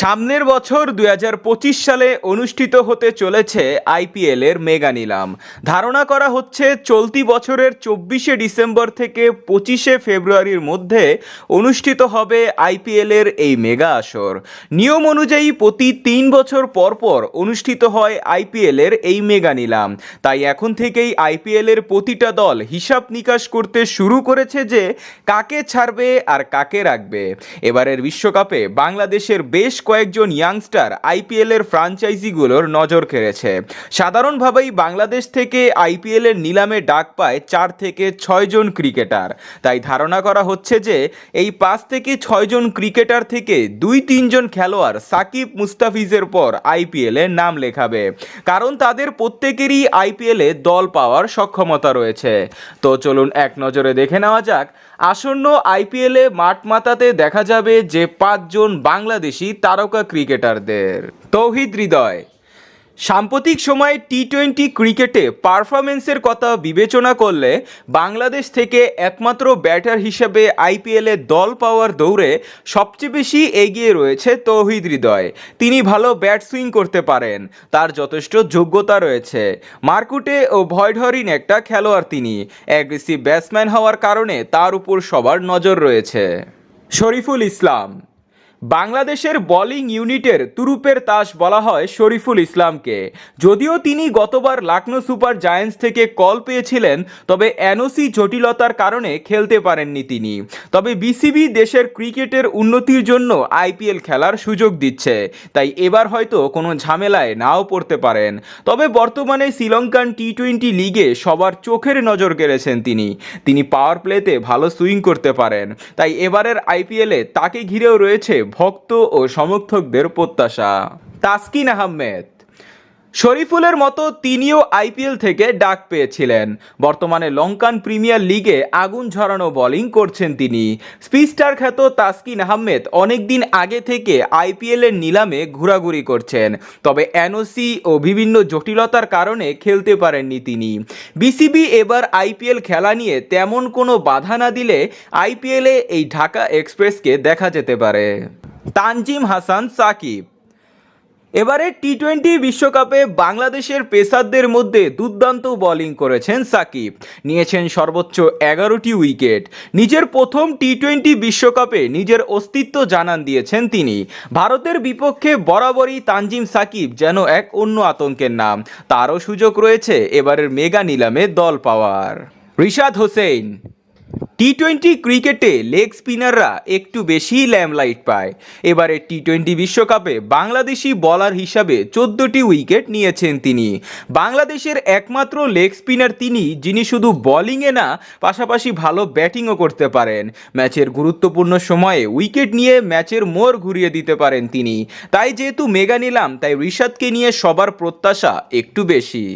সামনের বছর দু হাজার পঁচিশ সালে অনুষ্ঠিত হতে চলেছে আইপিএল এর মেগা নিলাম। ধারণা করা হচ্ছে চলতি বছরের চব্বিশে ডিসেম্বর থেকে পঁচিশে ফেব্রুয়ারির মধ্যে অনুষ্ঠিত হবে আইপিএল এর এই মেগা আসর। নিয়ম অনুযায়ী প্রতি তিন বছর পর পর অনুষ্ঠিত হয় আইপিএল এর এই মেগা নিলাম। তাই এখন থেকেই আইপিএল এর প্রতিটা দল হিসাব নিকাশ করতে শুরু করেছে যে কাকে ছাড়বে আর কাকে রাখবে। এবারের বিশ্বকাপে বাংলাদেশের বেশ কয়েকজন ইয়াংস্টার আইপিএল এর ফ্রাঞ্চাইজিগুলোর নজর কেড়েছে। সাধারণভাবেই বাংলাদেশ থেকে আইপিএল এর নিলামে ডাক পায় চার থেকে ছয়জন ক্রিকেটার তাই ধারণা করা হচ্ছে যে, এই পাঁচ থেকে ছয়জন ক্রিকেটার থেকে দুই তিনজন খেলোয়াড় সাকিব মুস্তাফিজের পর আইপিএল নাম লেখাবে। কারণ তাদের প্রত্যেকেরই আইপিএল দল পাওয়ার সক্ষমতা রয়েছে। তো চলুন এক নজরে দেখে নেওয়া যাক। আসন্ন আইপিএলে মাঠ মাতাতে দেখা যাবে যে পাঁচজন বাংলাদেশি তারকা ক্রিকেটারদের। তৌহিদ হৃদয়। সাম্প্রতিক সময়ে টি টোয়েন্টি ক্রিকেটে পারফরমেন্সের কথা বিবেচনা করলে বাংলাদেশ থেকে একমাত্র ব্যাটার হিসেবে আইপিএলে দল পাওয়ার দৌড়ে সবচেয়ে বেশি এগিয়ে রয়েছে তৌহিদ হৃদয়। তিনি ভালো ব্যাট সুইং করতে পারেন, তার যথেষ্ট যোগ্যতা রয়েছে। মার্কুটে ও ভয়ডহরিন একটা খেলোয়াড় তিনি অ্যাগ্রেসিভ ব্যাটসম্যান হওয়ার কারণে তার উপর সবার নজর রয়েছে। শরীফুল ইসলাম বাংলাদেশের বোলিং ইউনিটের তুরুপের তাস বলা হয় শরীফুল ইসলামকে। যদিও তিনি গতবার লাকনো সুপার জায়ান্টস থেকে কল পেয়েছিলেন, তবে এনওসি জটিলতার কারণে খেলতে পারেননি তিনি। তবে বিসিবি দেশের ক্রিকেটের উন্নতির জন্য আইপিএল খেলার সুযোগ দিচ্ছে, তাই এবার হয়তো কোনো ঝামেলায় নাও পড়তে পারেন। তবে বর্তমানে শ্রীলঙ্কান টি টোয়েন্টি লিগে সবার চোখের নজর কেড়েছেন তিনি। তিনি পাওয়ার প্লেতে ভালো সুইং করতে পারেন, তাই এবারের আইপিএলে তাকে ঘিরেও রয়েছে ভক্ত ও সমর্থকদের প্রত্যাশা। তাসকিন আহমেদ। শরীফুলের মতো তিনিও আইপিএল থেকে ডাক পেয়েছিলেন। বর্তমানে লঙ্কান প্রিমিয়ার লিগে আগুন ঝরানো বোলিং করছেন তিনি। স্পিস্টার খ্যাত তাসকিন আহমেদ অনেকদিন আগে থেকে আইপিএল এর নিলামে ঘোরাঘুরি করছেন। তবে এনওসি ও বিভিন্ন জটিলতার কারণে খেলতে পারেননি তিনি। বিসিবি এবার আইপিএল খেলা নিয়ে তেমন কোনো বাধা না দিলে আইপিএলে এই ঢাকা এক্সপ্রেসকে দেখা যেতে পারে। তানজিম হাসান, সাকিব। এবারে টি টোয়েন্টি বিশ্বকাপে বাংলাদেশের পেসারদের মধ্যে দুর্দান্ত বোলিং করেছেন সাকিব। নিয়েছেন সর্বোচ্চ এগারোটি উইকেট। নিজের প্রথম টি টোয়েন্টি বিশ্বকাপে নিজের অস্তিত্ব জানান দিয়েছেন তিনি। ভারতের বিপক্ষে বরাবরই তানজিম সাকিব যেন এক অন্য আতঙ্কের নাম। তারও সুযোগ রয়েছে এবারের মেগা নিলামে দল পাওয়ার। রিশাদ হোসেন টি টোয়েন্টি ক্রিকেটে লেগ স্পিনাররা একটু বেশিই ল্যামলাইট পায়। এবারে টি টোয়েন্টি বিশ্বকাপে বাংলাদেশি বলার হিসাবে চোদ্দোটি উইকেট নিয়েছেন তিনি। বাংলাদেশের একমাত্র লেগ স্পিনার তিনি, যিনি শুধু বোলিংয়ে না, পাশাপাশি ভালো ব্যাটিংও করতে পারেন। ম্যাচের গুরুত্বপূর্ণ সময়ে উইকেট নিয়ে ম্যাচের মোড় ঘুরিয়ে দিতে পারেন তিনি। তাই যেহেতু মেগা নিলাম, তাই ঋষাদকে নিয়ে সবার প্রত্যাশা একটু বেশি।